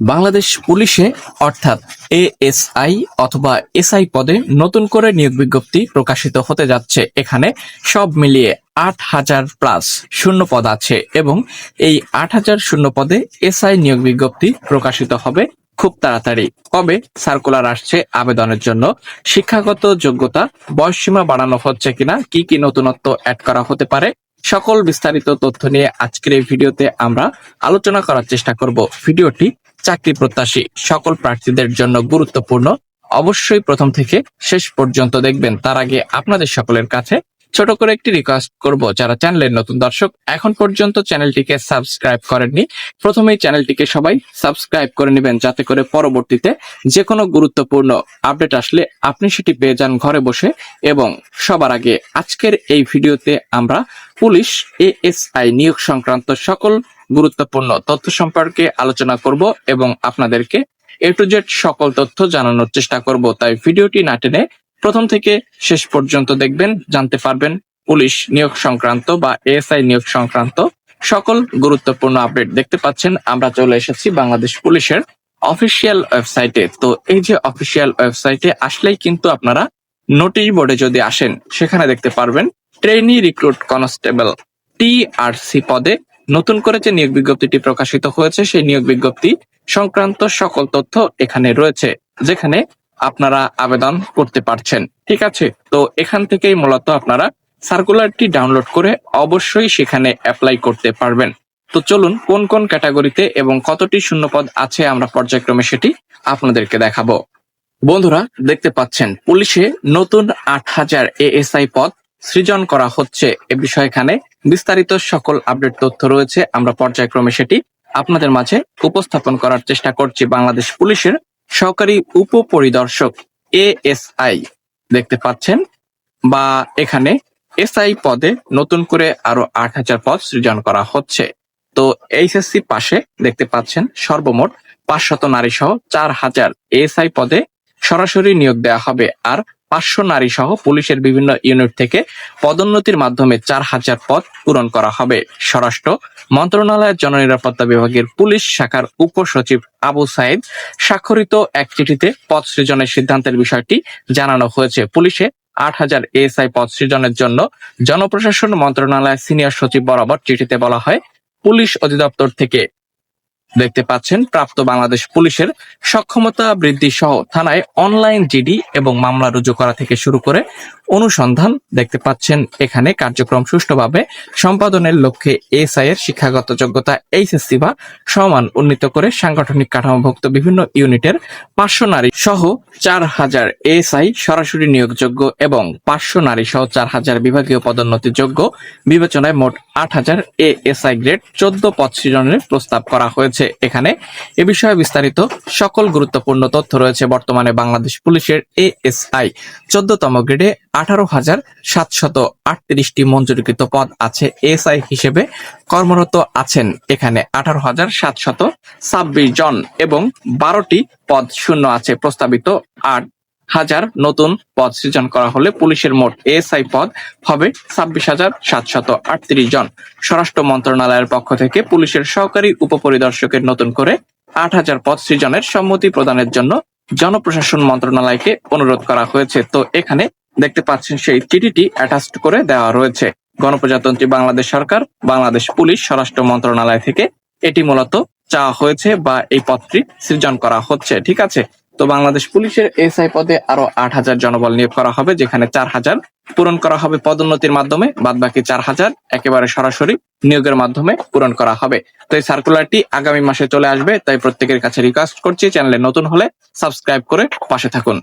বাংলাদেশ পুলিশে, অর্থাৎ এএসআই অথবা এসআই পদে নতুন করে নিয়োগ বিজ্ঞপ্তি প্রকাশিত হতে যাচ্ছে। এখানে সব মিলিয়ে আট হাজার প্লাস শূন্য পদ আছে এবং এই আট হাজার শূন্য পদে এসআই নিয়োগ বিজ্ঞপ্তি প্রকাশিত হবে খুব তাড়াতাড়ি। কবে সার্কুলার আসছে আবেদনের জন্য? শিক্ষাগত যোগ্যতা, বয়সসীমা বাড়ানো হচ্ছে কিনা? কি কি নতুনত্ব অ্যাড করা হতে পারে? সকল বিস্তারিত তথ্য নিয়ে আজকের এই ভিডিওতে আমরা আলোচনা করার চেষ্টা করব। ভিডিওটি চাকরি প্রত্যাশী সকল প্রার্থীদের জন্য গুরুত্বপূর্ণ। অবশ্যই প্রথম থেকে শেষ পর্যন্ত দেখবেন। তার আগে আপনাদের সকলের কাছে ছোট করে একটি রিকোয়েস্ট করব যারা চ্যানেলের নতুন দর্শক, এখন পর্যন্ত চ্যানেলটিকে সাবস্ক্রাইব করেননি। প্রথমেই চ্যানেলটিকে সবাই সাবস্ক্রাইব করে নেবেন যাতে করে পরবর্তীতে যে কোনো গুরুত্বপূর্ণ আপডেট আসলে আপনি সেটি পেয়ে যান ঘরে বসে এবং সবার আগে আজকের এই ভিডিওতে আমরা পুলিশ এএসআই নিয়োগ সংক্রান্ত সকল গুরুত্বপূর্ণ তথ্য সম্পর্কে আলোচনা করব এবং আপনাদেরকে এ টু জেড সকল তথ্য জানানোর চেষ্টা করব। তাই ভিডিওটি না টেনে প্রথম থেকে শেষ পর্যন্ত দেখবেন, জানতে পারবেন পুলিশ নিয়োগ সংক্রান্ত বা এএসআই নিয়োগ সংক্রান্ত সকল গুরুত্বপূর্ণ আপডেট দেখতে পাচ্ছেন। আমরা চলে এসেছি বাংলাদেশ পুলিশের অফিসিয়াল ওয়েবসাইটে। তো এই যে অফিসিয়াল ওয়েবসাইটে আসলেই কিন্তু আপনারা নোটিশ বোর্ডে যদি আসেন, সেখানে দেখতে পারবেন ট্রেনি রিক্রুট কনস্টেবল টিআরসি পদে নতুন করে যে নিয়োগ বিজ্ঞপ্তিটি প্রকাশিত হয়েছে, সেই নিয়োগ বিজ্ঞপ্তি সংক্রান্ত সকল তথ্য এখানে রয়েছে, যেখানে আপনারা আবেদন করতে পারছেন, ঠিক আছে? তো এখান থেকেই মূলত আপনারা সার্কুলারটি ডাউনলোড করে অবশ্যই সেখানে অ্যাপ্লাই করতে পারবেন। তো চলুন, কোন কোন ক্যাটাগরিতে এবং কতটি শূন্যপদ আছে আমরা পর্যায়ক্রমে সেটি আপনাদেরকে দেখাবো। বন্ধুরা, দেখতে পাচ্ছেন, পুলিশে নতুন আট হাজার এএসআই পদ সৃজন করা হচ্ছে। এ বিষয়ে এখানে বিস্তারিত সকল আপডেট তথ্য রয়েছে। আমরা পর্যায়ক্রমে সেটি আপনাদের মাঝে উপস্থাপন করার চেষ্টা করছি বাংলাদেশ পুলিশের সহকারী উপপরিদর্শক এএসআই দেখতে পাচ্ছেন বা এখানে এসআই পদে নতুন করে আরও আট হাজার পদ সৃজন করা হচ্ছে। তো এইচএসসি পাশে দেখতে পাচ্ছেন সর্বমোট পাঁচশত নারী সহ চার হাজার এসআই পদে সরাসরি নিয়োগ দেওয়া হবে। আর পাঁচশো নারী সহ পুলিশের বিভিন্ন ইউনিট থেকে পদোন্নতির মাধ্যমে চার হাজার পদ পূরণ করা হবে। স্বরাষ্ট্র মন্ত্রণালয়ের জননিরাপত্তা বিভাগের পুলিশ শাখার উপসচিব আবু সাইদ স্বাক্ষরিত এক চিঠিতে পদ সৃজনের সিদ্ধান্তের বিষয়টি জানানো হয়েছে। পুলিশে আট হাজার এএসআই পদ সৃজনের জন্য জনপ্রশাসন মন্ত্রণালয়ের সিনিয়র সচিব বরাবর চিঠিতে বলা হয়, পুলিশ অধিদপ্তর থেকে দেখতে পাচ্ছেন, প্রাপ্ত বাংলাদেশ পুলিশের সক্ষমতা বৃদ্ধি সহ থানায় অনলাইন জিডি এবং মামলা রুজু করা থেকে শুরু করে অনুসন্ধান দেখতে পাচ্ছেন। এখানে কার্যক্রম সুষ্ঠুভাবে সম্পাদনের লক্ষ্যে এসআই এর শিক্ষাগত যোগ্যতা এইচএসসি বা সমান উন্নীত করে সাংগঠনিক কাঠামোভুক্ত বিভিন্ন ইউনিটের পাঁচশো নারী সহ চার হাজার এএসআই সরাসরি নিয়োগযোগ্য এবং পাঁচশো নারী সহ চার হাজার বিভাগীয় পদোন্নতি যোগ্য। বিবেচনায় মোট আট হাজার এএসআই গ্রেড চোদ্দ পদ সৃজনের প্রস্তাব করা হয়েছে। এখানে। এ বিষয়ে বিস্তারিত সকল গুরুত্বপূর্ণ তথ্য রয়েছে বর্তমানে বাংলাদেশ পুলিশের এএসআই। চোদ্দতম গ্রেডে আঠারো হাজার সাতশত আটত্রিশটি মঞ্জুরিকৃত পদ আছে। এএসআই হিসেবে কর্মরত আছেন এখানে আঠারো হাজার সাতশত ছাব্বিশ জন এবং বারোটি পদ শূন্য আছে। প্রস্তাবিত আট হাজার নতুন পদ সৃজন করা হলে পুলিশের মোট এএসআই পদ হবে ছাব্বিশ হাজার সাতশত আটত্রিশ জন। স্বরাষ্ট্র মন্ত্রণালয়ের পক্ষ থেকে পুলিশের সহকারী উপপরিদর্শকের নতুন করে আট হাজার পদ সৃজনের সম্মতি প্রদানের জন্য জনপ্রশাসন মন্ত্রণালয়কে অনুরোধ করা হয়েছে। তো এখানে দেখতে পাচ্ছেন সেই চিঠিটি অ্যাটাচড করে দেওয়া রয়েছে। গণপ্রজাতন্ত্রী বাংলাদেশ সরকার, বাংলাদেশ পুলিশ, স্বরাষ্ট্র মন্ত্রণালয় থেকে এটি মূলত চাওয়া হয়েছে বা এই পদটি সৃজন করা হচ্ছে। ঠিক আছে? তো বাংলাদেশ পুলিশের এসআই পদে আরও আট হাজার জনবল নিয়োগ করা হবে, যেখানে চার হাজার পূরণ করা হবে পদোন্নতির মাধ্যমে বাদ বাকি চার হাজার একেবারে সরাসরি নিয়োগের মাধ্যমে পূরণ করা হবে। তো এই সার্কুলারটি আগামী মাসে চলে আসবে, তাই প্রত্যেকের কাছে রিকোয়েস্ট করছি, চ্যানেলে নতুন হলে সাবস্ক্রাইব করে পাশে থাকুন।